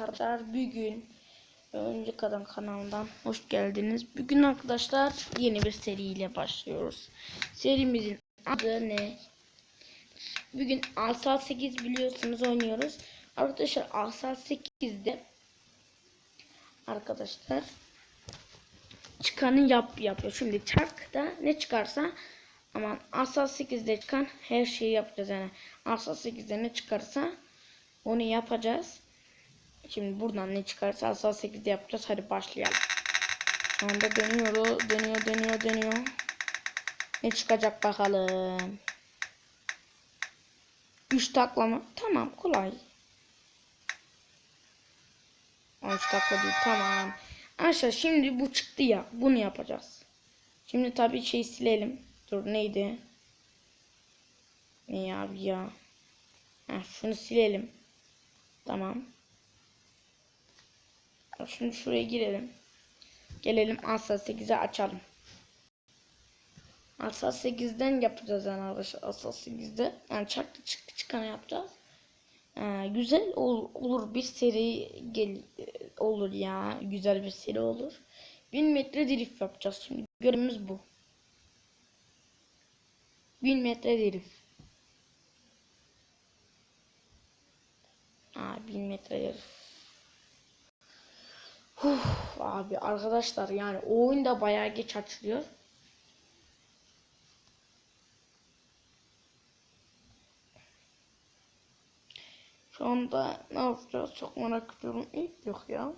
Arkadaşlar bugün Önce Kadın kanalından hoş geldiniz. Bugün arkadaşlar yeni bir seriyle başlıyoruz. Serimizin adı ne? Bugün Asal 8 biliyorsunuz oynuyoruz. Arkadaşlar Asal 8'de arkadaşlar çıkanı yap yapıyor. Şimdi çarkta ne çıkarsa aman Asal 8'de çıkan her şeyi yapacağız yani. Asal 8'de ne çıkarsa onu yapacağız. Şimdi buradan ne çıkarsa asal 8'de yapacağız. Hadi başlayalım. Şu anda dönüyor, dönüyor, dönüyor, dönüyor. Ne çıkacak bakalım. 3 takla mı? Tamam kolay. 13 takla değil tamam. Aşağı şimdi bu çıktı ya. Bunu yapacağız. Şimdi tabii şey silelim. Dur neydi? Ne abi ya? Heh, şunu silelim. Tamam. Şimdi şuraya girelim. Gelelim Asal 8'e açalım. Asal 8'den yapacağız yani arkadaşlar. Asal 8'de. Yani çarklı çık çıkanı yapacağız. Ee, güzel ol, olur bir seri gel olur ya. Güzel bir seri olur. 1000 metre drift yapacağız şimdi. Görevimiz bu. 1000 metre drift. Aa 1000 metre drift. Uf, abi arkadaşlar yani oyun da bayağı geç açılıyor. Şu anda ne yapacağız çok merak ediyorum. İlk yok ya.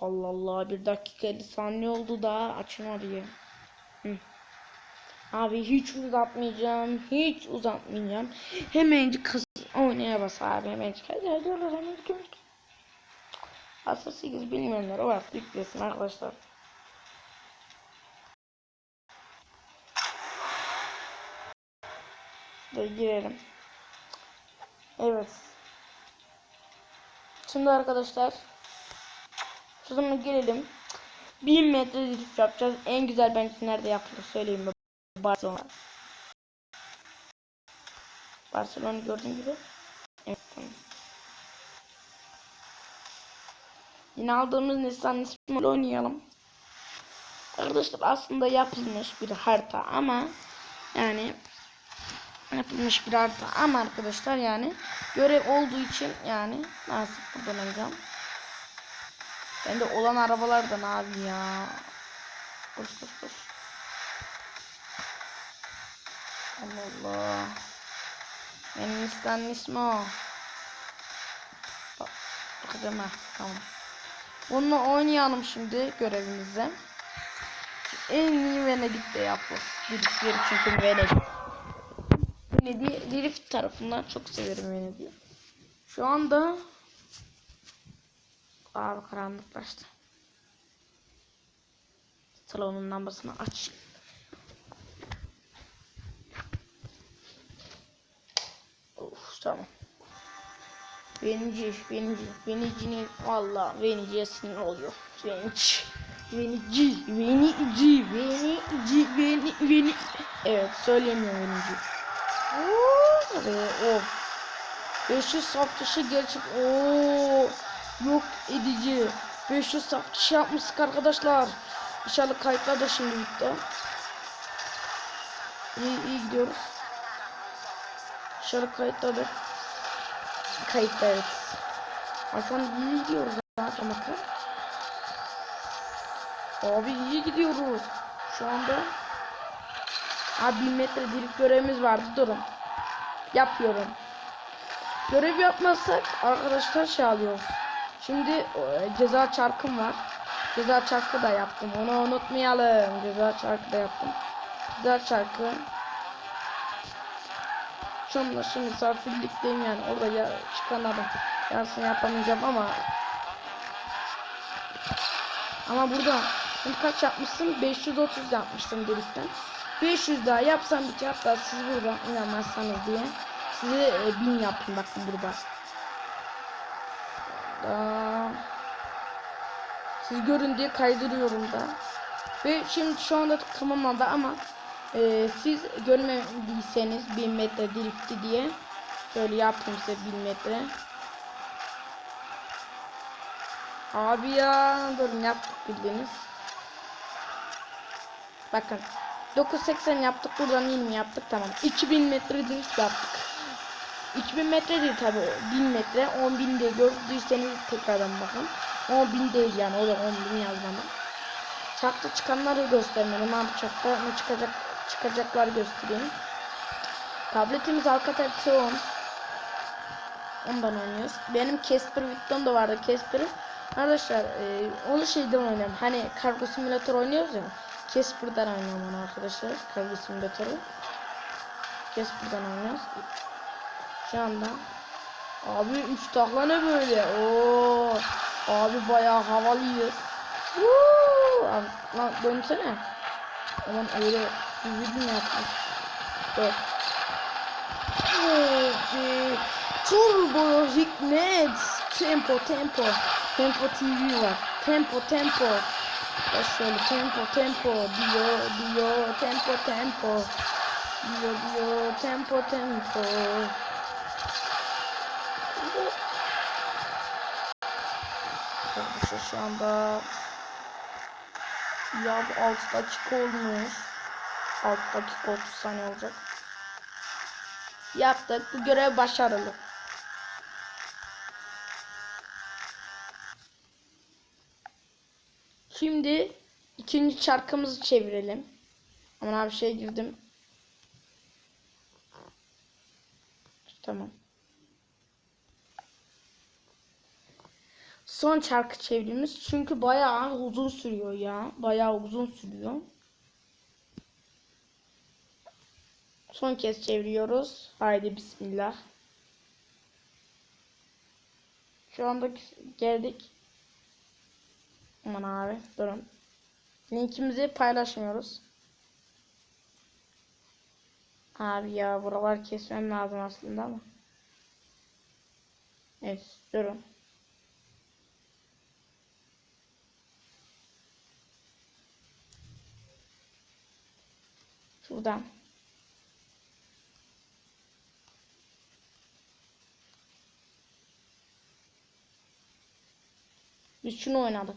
Allah Allah bir dakika 50 saniye oldu daha açmadı ya. Hı. Abi hiç uzatmayacağım. Hiç uzatmayacağım. Hemen kız oynaya bas abi hemen çıkar. Diyorlar hemen çıkar. Asıl 8 bilmeyenler o artık yüklesin arkadaşlar. Da girelim. Evet. Şimdi arkadaşlar şuradan gelelim. 1000 metre drift yapacağız. En güzel bence nerede yapılır söyleyeyim mi? Barcelona. Barcelona gördüğün gibi. Evet tamam. Yine aldığımız Nissan ismiyle oynayalım. Arkadaşlar aslında yapılmış bir harita ama yani yapılmış bir harita ama arkadaşlar yani görev olduğu için yani nasıl buradan alacağım. Bende olan arabalardan abi ya. Koş koş koş. Allah Allah. Benim Nissan ismi o. Bak, bakacağım ha. Tamam. Bununla oynayalım şimdi görevimizde. En iyi Venedik'te yapıyoruz. Driftleri çünkü Venedik. Venedik drift tarafından çok severim Venedik'i. Şu anda Abi karanlıklaştı. Salonun lambasını aç. Venici, Venici, Venici'nin valla Venici'ye sinir oluyor. Venici, Venici, Venici, Venici, Veni, Veni. Evet söyleyemiyorum Venici. Ve of. 500 saf dışı gerçek. Oo, yok edici. 500 saf dışı yapmıştık arkadaşlar. İnşallah kayıtlar da şimdi bitti. İyi, iyi gidiyoruz. İnşallah kayıtladır. Kayıtta evet. Hasan iyi gidiyoruz zaten bakın. Abi iyi gidiyoruz. Şu anda Abi 1000 metre drift görevimiz vardı durun. Yapıyorum. Görev yapmazsak arkadaşlar şey alıyoruz. Şimdi e, ceza çarkım var. Ceza çarkı da yaptım. Onu unutmayalım. Ceza çarkı da yaptım. Ceza çarkı Şunla şimdi misafirlikteyim yani. Orada ya çıkan adam. Yarısını yapamayacağım ama. Ama burada kaç yapmışsın? 530 yapmıştım deristen 500 daha yapsam bir hatta siz burada inanmazsanız diye. Size e, 1000 yapayım bakın burada. Da, siz görün diye kaydırıyorum da. Ve şimdi şu anda tamamlandı ama e, siz görmediyseniz 1000 metre drifti diye Şöyle yapayım size 1000 metre. Abi ya durun yaptık bildiğiniz. Bakın 980 yaptık buradan 20 yaptık tamam. 2000 metre drift yaptık. 2000 metre değil tabi 1000 metre 10.000 diye gördüyseniz tekrardan bakın. 10.000 değil yani o da 10.000 yazmam. Çakta çıkanları göstermedim abi çakta ne çıkacak çıkacaklar göstereyim. Tabletimiz Alcatel 10. Ondan oynuyoruz. Benim Casper Victon da vardı Casper'ı. Arkadaşlar e, onu şeyden oynuyorum. Hani kargo simülatör oynuyoruz ya. Casper'dan oynuyorum onu arkadaşlar. Kargo simülatörü. Casper'dan oynuyoruz. Şu anda. Abi 3 takla ne böyle? Oo. Abi bayağı havalıyız. Woo! Abi, Lan dönsene. Aman öyle video yapmış. Abi. Turbo Hikmet. Tempo tempo. Tempo TV var. Tempo tempo. Şöyle tempo tempo diyor diyor tempo tempo diyor diyor tempo tempo. Arkadaşlar şu anda ya bu 6 dakika olmuş. 6 dakika 30 saniye olacak. Yaptık. Bu görev başarılı. Şimdi ikinci çarkımızı çevirelim. Aman abi şey girdim. Tamam. Son çarkı çevirimiz çünkü bayağı uzun sürüyor ya. Bayağı uzun sürüyor. Son kez çeviriyoruz. Haydi bismillah. Şu anda geldik. Aman abi durun. Linkimizi paylaşmıyoruz. Abi ya buralar kesmem lazım aslında ama. Evet durun. Şuradan. Biz şunu oynadık.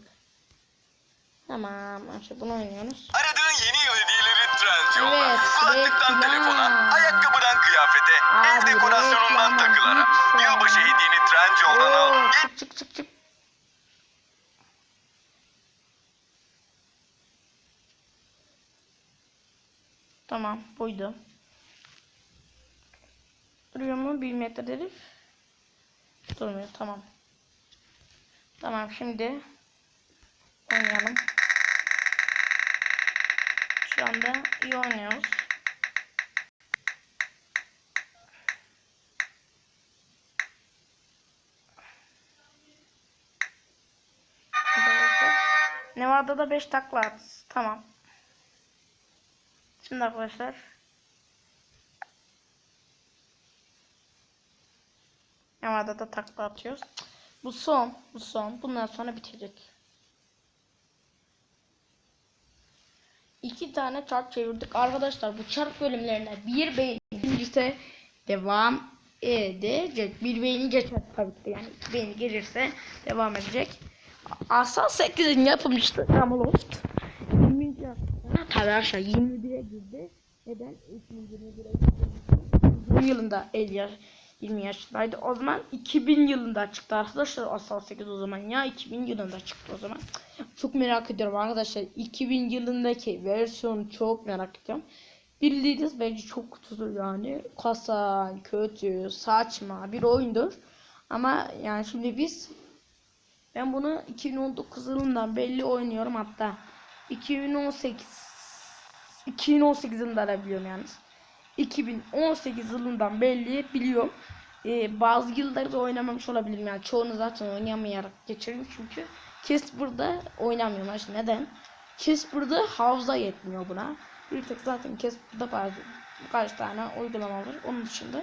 Tamam, işte bunu oynuyoruz. Aradığın yeni hediyeleri Trendyol'da. Evet, Kulaklıktan telefona, ayakkabıdan kıyafete, ev Abi, dekorasyonundan reklam, takılara. lütfen. Yılbaşı hediyeni Trendyol'dan al. Çık çık çık çık. Tamam, buydu. Duruyor mu? Bir metre herif. Durmuyor, tamam. Tamam, şimdi oynayalım. Şu anda iyi oynuyoruz. Nevada'da 5 takla at. Tamam. Şimdi arkadaşlar. Nevada'da takla atıyoruz. Bu son. Bu son. Bundan sonra bitecek. İki tane çark çevirdik. Arkadaşlar bu çark bölümlerine bir beğenilirse devam edecek. Bir beğeni geçer tabii ki. Yani iki beğeni gelirse devam edecek. Asal 8'in yapımcısı Camaloft. 20. yaşında. Tabii aşağı 21'e girdi. Neden? 2021'e girdi. 20 yılında 50 yaş, 20 yaşındaydı. O zaman 2000 yılında çıktı arkadaşlar. Asal 8 o zaman ya 2000 yılında çıktı o zaman. Çok merak ediyorum arkadaşlar. 2000 yılındaki versiyonu çok merak ediyorum. Bildiğiniz bence çok kutudur yani. Kasa, kötü, saçma bir oyundur. Ama yani şimdi biz ben bunu 2019 yılından belli oynuyorum hatta 2018 2018 yılında da biliyorum yalnız. 2018 yılından belli biliyorum. Ee, bazı yılları da oynamamış olabilirim yani çoğunu zaten oynamayarak geçirdim çünkü Casper'da oynamıyorum işte neden? Casper'da havza yetmiyor buna. Bir tek zaten Casper'da bazı birkaç tane uygulama var. Onun dışında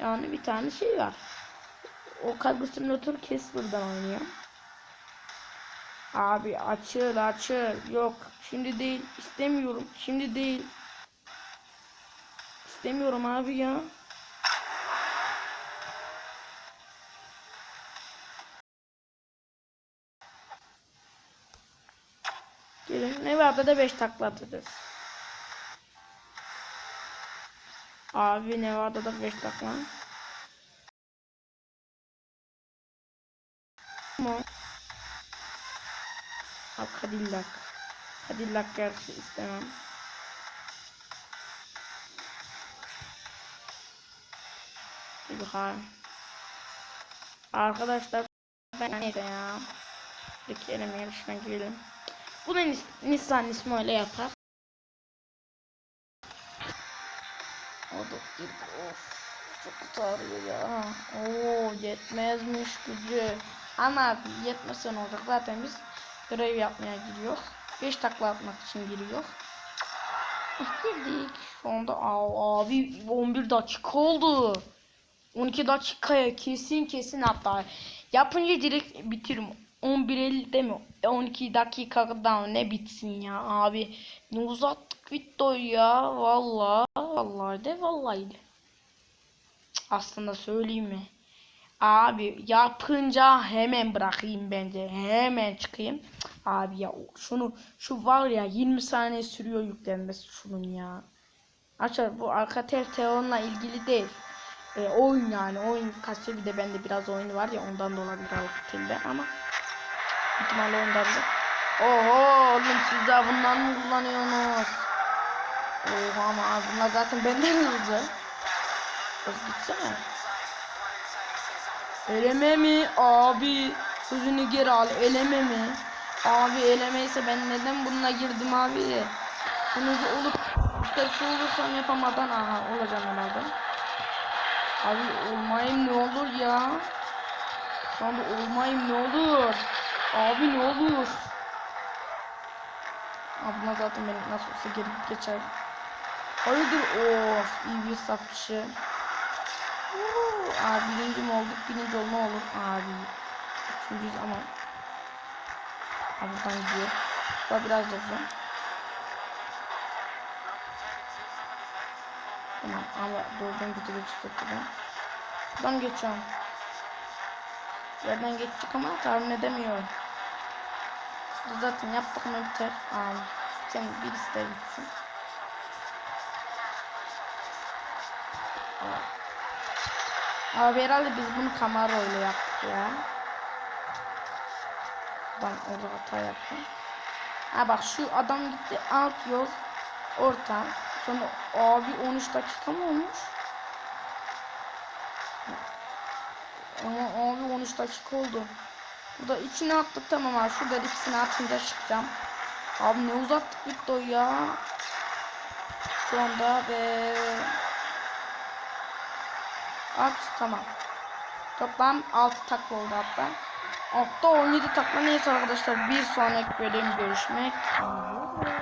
yani bir tane şey var. O kargo simülatör Casper'dan oynuyor. Abi açıl açıl. Yok şimdi değil. istemiyorum. Şimdi değil istemiyorum abi ya. Gelin. Ne vardı da 5 takla atacağız. Abi Nevada da 5 takla. Tamam. Abi Cadillac. Cadillac gerçi istemem. Bir bakalım. Arkadaşlar ben neyse ya. Peki eleme yarışına girelim. Bu da Nis Nissan ismi öyle yapar. O da. Of. Çok sarıyor ya. Oo yetmezmiş gücü. Ama yetmese ne olacak? Zaten biz görev yapmaya giriyor. 5 takla atmak için giriyor. Ah, Girdik. Şu anda abi 11 dakika oldu. 12 dakikaya kesin kesin hatta yapınca direkt bitiririm. 11.50'de mi? 12 dakikada ne bitsin ya abi. Ne uzattık videoyu ya. Vallahi vallahi de vallahi Aslında söyleyeyim mi? Abi yapınca hemen bırakayım bence. Hemen çıkayım. Abi ya şunu şu var ya 20 saniye sürüyor yüklenmesi şunun ya. Açar bu arka telefonla ilgili değil. E, oyun yani oyun kaçıyor bir de bende biraz oyun var ya ondan da olabilir altında ama ihtimalle ondandır. Oho oğlum siz daha bundan mı kullanıyorsunuz? Oha ama bunlar zaten benden hızlı. Kız gitsene. Eleme mi? Abi sözünü geri al. Eleme mi? Abi elemeyse ben neden bununla girdim abi? Bunu olup tersi olursam yapamadan aha olacağım herhalde. Abi olmayayım ne olur ya. Anda olmayayım ne olur. Abi ne olur. Abla zaten beni nasıl olsa geri geçer. Hayırdır of iyi bir kişi. Woo, Abi birinci mi olduk birinci olma olur abi. Üçüncüyüz ama. Abi buradan gidiyor. Bu biraz da uzun. Tamam ama doğrudan gidiyor buradan. Buradan geçiyorum. Yerden geçecek ama tahmin edemiyorum. Zaten yaptık mı biter. Abi sen birisi de bitsin. Abi herhalde biz bunu Camaro ile yaptık ya. Ben orada hata yaptım. Ha bak şu adam gitti alt yol orta. Sonra abi 13 dakika mı olmuş? Ama abi 13 dakika oldu. Burada içine attık tamam abi. Şurada ikisini atınca çıkacağım. Abi ne uzattık videoyu ya. Şu anda ve At tamam. Toplam 6 takla oldu hatta. Hatta 17 takla neyse arkadaşlar bir sonraki bölüm görüşmek üzere.